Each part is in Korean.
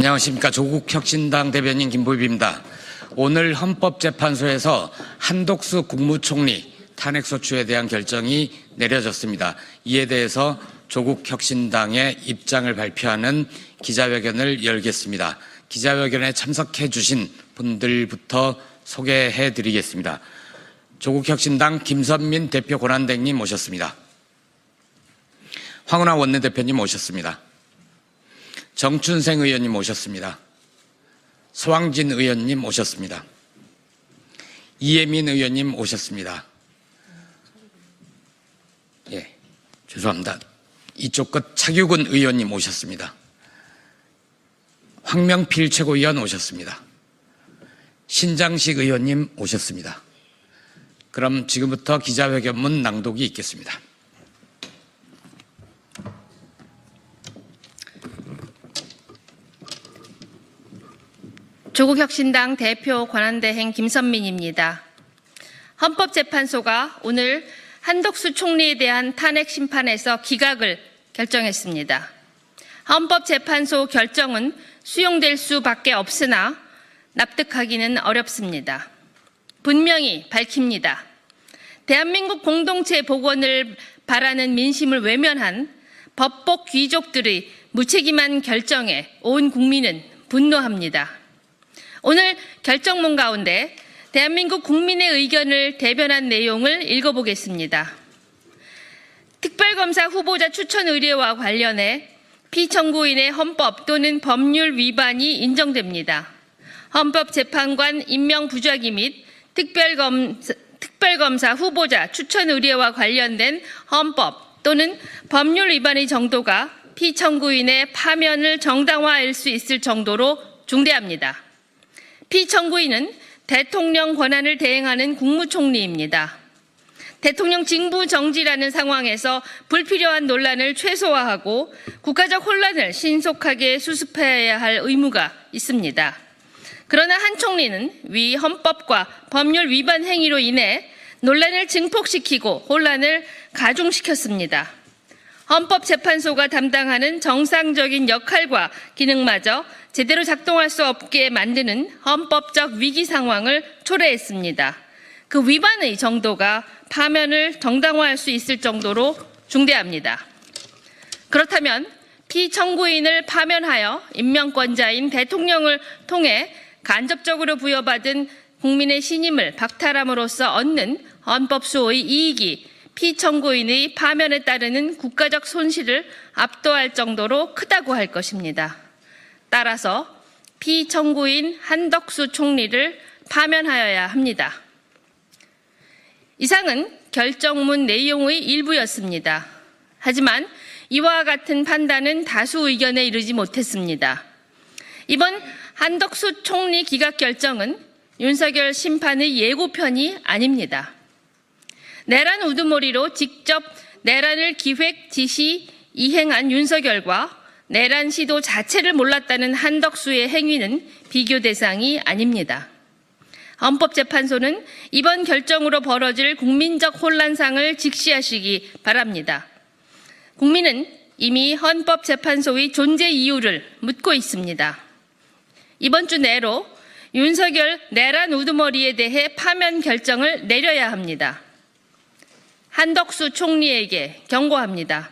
안녕하십니까. 조국 혁신당 대변인 김보입입니다. 오늘 헌법재판소에서 한독수 국무총리 탄핵소추에 대한 결정이 내려졌습니다. 이에 대해서 조국 혁신당의 입장을 발표하는 기자회견을 열겠습니다. 기자회견에 참석해 주신 분들부터 소개해 드리겠습니다. 조국 혁신당 김선민 대표 권한대행님 모셨습니다. 황운하 원내대표님 모셨습니다. 정춘생 의원님 모셨습니다. 소왕진 의원님 오셨습니다. 이예민 의원님 오셨습니다. 예, 죄송합니다. 이쪽 끝 차규근 의원님 오셨습니다. 황명필 최고위원 오셨습니다. 신장식 의원님 오셨습니다. 그럼 지금부터 기자회견문 낭독이 있겠습니다. 조국혁신당 대표 권한대행 김선민입니다. 헌법재판소가 오늘 한덕수 총리에 대한 탄핵 심판에서 기각을 결정했습니다. 헌법재판소 결정은 수용될 수밖에 없으나 납득하기는 어렵습니다. 분명히 밝힙니다. 대한민국 공동체 복원을 바라는 민심을 외면한 법복 귀족들의 무책임한 결정에 온 국민은 분노합니다. 오늘 결정문 가운데 대한민국 국민의 의견을 대변한 내용을 읽어보겠습니다. 특별검사 후보자 추천 의뢰와 관련해 피청구인의 헌법 또는 법률 위반이 인정됩니다. 헌법재판관 임명 부작위 및 특별검사, 특별검사 후보자 추천 의뢰와 관련된 헌법 또는 법률 위반의 정도가 피청구인의 파면을 정당화할 수 있을 정도로 중대합니다. 피청구인은 대통령 권한을 대행하는 국무총리입니다. 대통령 직무 정지라는 상황에서 불필요한 논란을 최소화하고 국가적 혼란을 신속하게 수습해야 할 의무가 있습니다. 그러나 한 총리는 위 헌법과 법률 위반 행위로 인해 논란을 증폭시키고 혼란을 가중시켰습니다. 헌법재판소가 담당하는 정상적인 역할과 기능마저 제대로 작동할 수 없게 만드는 헌법적 위기 상황을 초래했습니다. 그 위반의 정도가 파면을 정당화할 수 있을 정도로 중대합니다. 그렇다면 피청구인을 파면하여 임명권자인 대통령을 통해 간접적으로 부여받은 국민의 신임을 박탈함으로써 얻는 헌법수호의 이익이 피청구인의 파면에 따르는 국가적 손실을 압도할 정도로 크다고 할 것입니다. 따라서 피청구인 한덕수 총리를 파면하여야 합니다. 이상은 결정문 내용의 일부였습니다. 하지만 이와 같은 판단은 다수 의견에 이르지 못했습니다. 이번 한덕수 총리 기각 결정은 윤석열 심판의 예고편이 아닙니다. 내란 우두머리로 직접 내란을 기획, 지시, 이행한 윤석열과 내란 시도 자체를 몰랐다는 한덕수의 행위는 비교 대상이 아닙니다. 헌법재판소는 이번 결정으로 벌어질 국민적 혼란상을 직시하시기 바랍니다. 국민은 이미 헌법재판소의 존재 이유를 묻고 있습니다. 이번 주 내로 윤석열 내란 우두머리에 대해 파면 결정을 내려야 합니다. 한덕수 총리에게 경고합니다.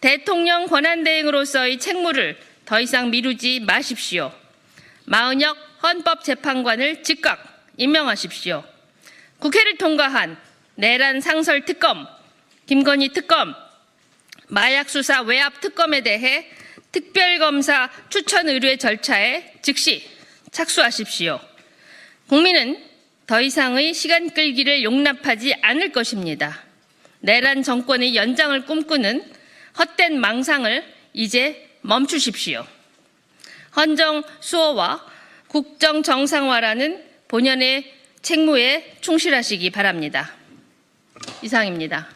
대통령 권한대행으로서의 책무를 더 이상 미루지 마십시오. 마은혁 헌법재판관을 즉각 임명하십시오. 국회를 통과한 내란 상설 특검, 김건희 특검, 마약 수사 외압 특검에 대해 특별검사 추천 의뢰 절차에 즉시 착수하십시오. 국민은 더 이상의 시간 끌기를 용납하지 않을 것입니다. 내란 정권의 연장을 꿈꾸는 헛된 망상을 이제 멈추십시오. 헌정 수호와 국정 정상화라는 본연의 책무에 충실하시기 바랍니다. 이상입니다.